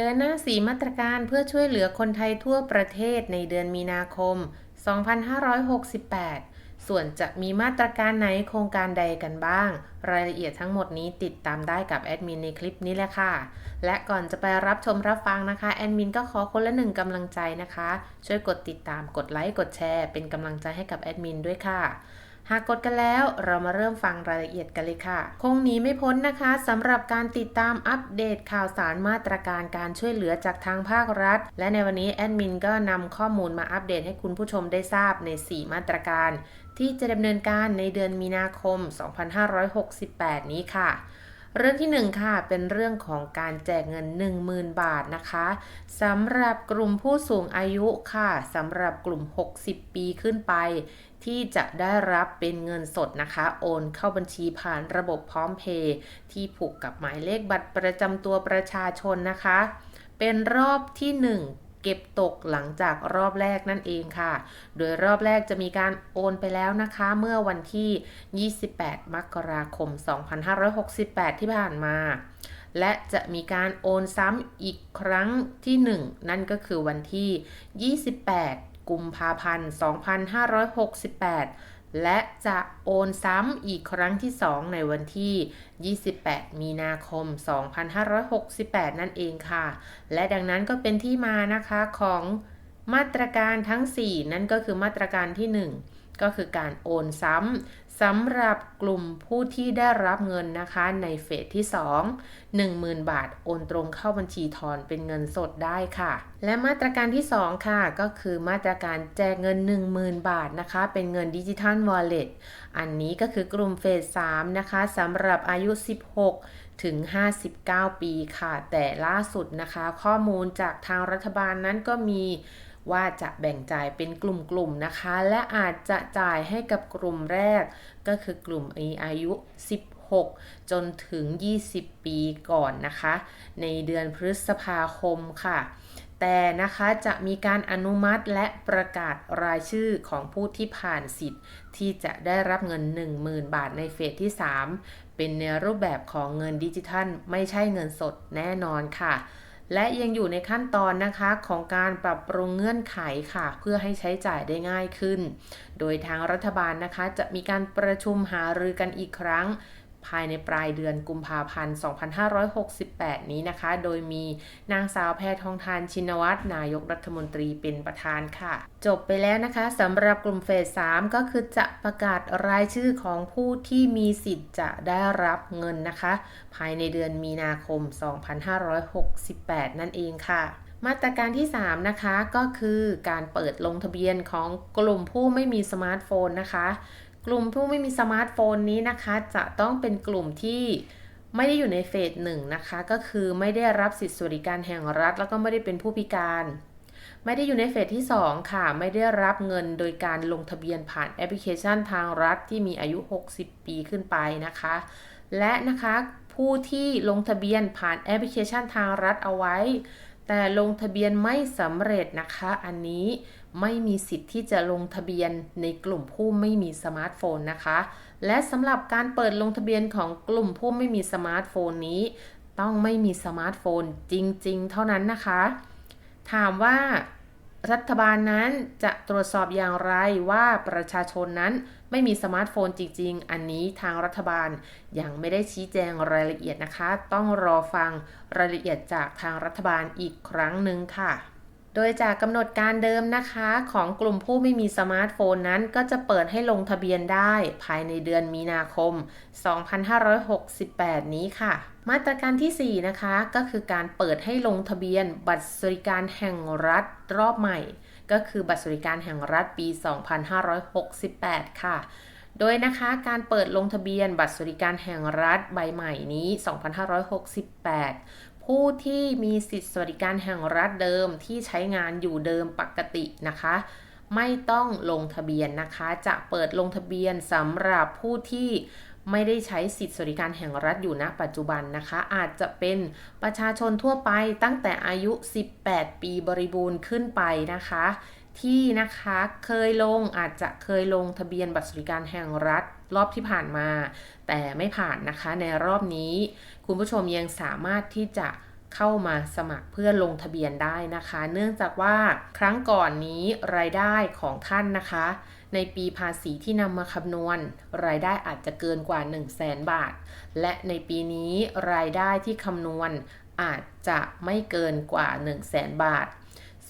เดินหน้าสีมาตรการเพื่อช่วยเหลือคนไทยทั่วประเทศในเดือนมีนาคม 2568 ส่วนจะมีมาตรการไหนโครงการใดกันบ้าง รายละเอียดทั้งหมดนี้ติดตามได้กับแอดมินในคลิปนี้แหละค่ะ และก่อนจะไปรับชมรับฟังนะคะ แอดมินก็ขอคนละหนึ่งกำลังใจนะคะ ช่วยกดติดตามกดไลค์กดแชร์ เป็นกำลังใจให้กับแอดมินด้วยค่ะ หากกดกันแล้วเรามาเริ่มฟังรายละเอียดกันเลยค่ะ คงหนีไม่พ้นนะคะสำหรับการติดตามอัปเดตข่าวสารมาตรการการช่วยเหลือจากทางภาครัฐ และในวันนี้แอดมินก็นำข้อมูลมาอัปเดตให้คุณผู้ชมได้ทราบใน 4 มาตรการ ที่จะดำเนินการในเดือนมีนาคม 2568 นี้ค่ะ เรื่องที่1ค่ะเป็นเรื่องของการแจกเงิน 10,000 บาทนะคะสำหรับกลุ่มผู้สูงอายุค่ะสำหรับกลุ่ม 60 ปีขึ้นไป ที่จะได้รับเป็นเงินสดนะคะ โอนเข้าบัญชีผ่านระบบพร้อมเพย์ที่ผูกกับหมายเลขบัตรประจำตัวประชาชนนะคะ เป็นรอบที่ 1 ก็บตกหลังจากรอบแรกนั่นเองค่ะ โดยรอบแรกจะมีการโอนไปแล้วนะคะ เมื่อวันที่ 28 มกราคม 2568 ที่ผ่านมา และจะมีการโอนซ้ำอีกครั้งที่ 1 นั่นก็คือวันที่ 28 กุมภาพันธ์ 2568 และจะโอนซ้ำอีกครั้งที่ 2 ในวันที่ 28 มีนาคม 2568 นั่นเองค่ะ และดังนั้นก็เป็นที่มานะคะของมาตรการทั้ง 4 นั่นก็คือมาตรการที่ 1 ก็คือการโอนซ้ำสำหรับกลุ่มผู้ที่ได้รับเงินนะคะในเฟสที่ 2 10,000 บาทโอนตรงเข้าบัญชีถอนเป็นเงินสดได้ค่ะ และมาตรการที่ 2 ค่ะ ก็คือมาตรการแจกเงิน 10,000 บาทนะคะ เป็นเงินดิจิทัลวอลเล็ตอันนี้ก็คือกลุ่มเฟส3นะคะสำหรับอายุ 16ถึง 59 ปีค่ะ แต่ล่าสุดนะคะ ข้อมูลจากทางรัฐบาลนั้นก็มี ว่าจะแบ่งจ่ายเป็นกลุ่มๆนะคะ และอาจจะจ่ายให้กับกลุ่มแรก ก็คือกลุ่มอายุ 16 จนถึง 20 ปีก่อนนะคะ ในเดือนพฤษภาคมค่ะแต่นะคะจะมีการอนุมัติและประกาศรายชื่อของผู้ที่ผ่านสิทธิ์ ที่จะได้รับเงิน 10,000 บาทในเฟสที่ 3 เป็นในรูปแบบของเงินดิจิทัล ไม่ใช่เงินสดแน่นอนค่ะ และยังอยู่ในขั้นตอนนะคะของการปรับปรุงเงื่อนไขค่ะ เพื่อให้ใช้จ่ายได้ง่ายขึ้น โดยทางรัฐบาลนะคะ จะมีการประชุมหารือกันอีกครั้ง ภายในปลายเดือนกุมภาพันธ์ 2568 นี้นะคะ โดยมีนางสาวแพทองทานชินวัตรนายกรัฐมนตรีเป็นประธานค่ะ จบไปแล้วนะคะสำหรับกลุ่มเฟส 3 ก็คือจะประกาศรายชื่อของผู้ที่มีสิทธิ์จะได้รับเงินนะคะ ภายในเดือนมีนาคม 2568 นั่นเองค่ะมาตรการที่ 3 นะคะ ก็คือการเปิดลงทะเบียนของกลุ่มผู้ไม่มีสมาร์ทโฟนนะคะ กลุ่มผู้ไม่มีสมาร์ทโฟนนี้นะคะ จะต้องเป็นกลุ่มที่ไม่ได้อยู่ในเฟสหนึ่งนะคะ ก็คือไม่ได้รับสิทธิสวัสดิการแห่งรัฐ แล้วก็ไม่ได้เป็นผู้พิการ ไม่ได้อยู่ในเฟสที่ 2 ค่ะ ไม่ได้รับเงินโดยการลงทะเบียนผ่านแอปพลิเคชันทางรัฐที่มีอายุ 60 ปีขึ้นไปนะคะ และนะคะผู้ที่ลงทะเบียนผ่านแอปพลิเคชันทางรัฐเอาไว้ แต่ลงทะเบียนไม่สำเร็จนะคะ อันนี้ไม่มีสิทธิ์ที่จะลงทะเบียนในกลุ่มผู้ไม่มีสมาร์ทโฟนนะคะ และสำหรับการเปิดลงทะเบียนของกลุ่มผู้ไม่มีสมาร์ทโฟนนี้ ต้องไม่มีสมาร์ทโฟนจริง ๆ เท่านั้นนะคะ ถามว่า รัฐบาลนั้นจะตรวจสอบอย่างไรว่าประชาชนนั้นไม่มีสมาร์ทโฟนจริง ๆ อันนี้ทางรัฐบาลยังไม่ได้ชี้แจงรายละเอียดนะคะ ต้องรอฟังรายละเอียดจากทางรัฐบาลอีกครั้งหนึ่งค่ะ ดยจากกำหนดการเดิมนะคะของกลุ่มผู้ไม่มีสมาร์ทโฟนนั้น ก็จะเปิดให้ลงทะเบียนได้ภายในเดือนมีนาคม 2568 นี้ค่ะ มาตรการที่ 4 นะคะก็คือการเปิดให้ลงทะเบียนบัตรสวัสดิการแห่งรัฐรอบใหม่ ก็คือบัตรสวัสดิการแห่งรัฐปี 2568 ค่ะโดยนะคะการเปิดลงทะเบียนบัตรสวัสดิการแห่งรัฐใบใหม่นี้ 2568 ผู้ที่มีสิทธิสวัสดิการแห่งรัฐเดิมที่ใช้งานอยู่เดิมปกตินะคะ ไม่ต้องลงทะเบียนนะคะ จะเปิดลงทะเบียนสำหรับผู้ที่ไม่ได้ใช้สิทธิสวัสดิการแห่งรัฐอยู่ณปัจจุบันนะคะ อาจจะเป็นประชาชนทั่วไปตั้งแต่อายุ 18 ปีบริบูรณ์ขึ้นไปนะคะที่นะคะเคยลงอาจจะเคยลงทะเบียนบัตรสวัสดิการแห่งรัฐรอบที่ผ่านมา แต่ไม่ผ่านนะคะ ในรอบนี้ คุณผู้ชมยังสามารถที่จะเข้ามาสมัครเพื่อลงทะเบียนได้นะคะ เนื่องจากว่าครั้งก่อนนี้รายได้ของท่านนะคะ ในปีภาษีที่นำมาคำนวณ รายได้อาจจะเกินกว่า 1 0 0 0 0แสนบาท และในปีนี้รายได้ที่คำนวณอาจจะไม่เกินกว่า 1 0 0 0 0แสนบาท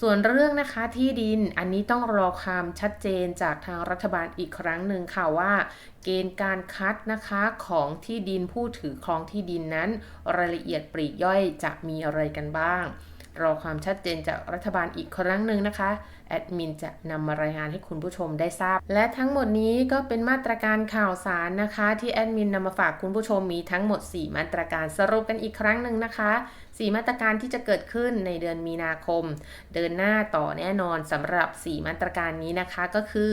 ส่วนเรื่องนะคะที่ดินอันนี้ต้องรอความชัดเจนจากทางรัฐบาลอีกครั้งหนึ่งค่ะว่า เกณฑ์การคัดนะคะของที่ดินผู้ถือครองที่ดินนั้น รายละเอียดปลีกย่อยจะมีอะไรกันบ้าง รอความชัดเจนจากรัฐบาลอีกครั้งหนึ่งนะคะ แอดมินจะนำมารายงานให้คุณผู้ชมได้ทราบ และทั้งหมดนี้ก็เป็นมาตรการข่าวสารนะคะ ที่แอดมินนำมาฝากคุณผู้ชมมีทั้งหมด 4 มาตรการสรุปกันอีกครั้งหนึ่งนะคะ4 มาตรการที่จะเกิดขึ้นในเดือนมีนาคม เดินหน้าต่อแน่นอนสำหรับ 4 มาตรการนี้นะคะก็คือ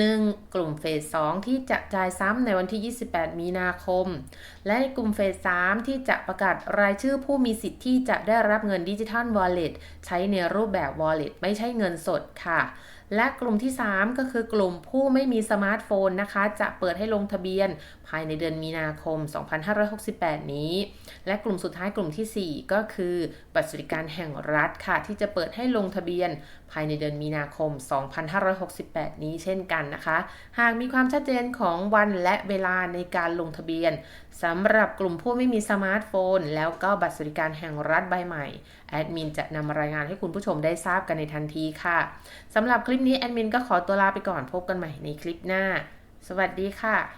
1. กลุ่มเฟส 2 ที่จะจ่ายซ้ำในวันที่ 28 มีนาคม และในกลุ่มเฟส 3 ที่จะประกาศรายชื่อผู้มีสิทธิ์ที่จะได้รับเงินดิจิทัลวอลเล็ตใช้ในรูปแบบวอลเล็ตไม่ใช่เงินสดค่ะและกลุ่มที่ 3 ก็คือกลุ่มผู้ไม่มีสมาร์ทโฟนนะคะ จะเปิดให้ลงทะเบียนภายในเดือนมีนาคม 2568 นี้ และกลุ่มสุดท้ายกลุ่มที่ 4 ก็คือบัตรสวัสดิการแห่งรัฐค่ะ ที่จะเปิดให้ลงทะเบียนภายในเดือนมีนาคม 2568 นี้เช่นกันนะคะ หากมีความชัดเจนของวันและเวลาในการลงทะเบียนสำหรับกลุ่มผู้ไม่มีสมาร์ทโฟน แล้วก็บัตรสวัสดิการแห่งรัฐใบใหม่แอดมินจะนำรายงานให้คุณผู้ชมได้ทราบกันในทันทีค่ะสำหรับคลิปนี้แอดมินก็ขอตัวลาไปก่อนพบกันใหม่ในคลิปหน้า สวัสดีค่ะ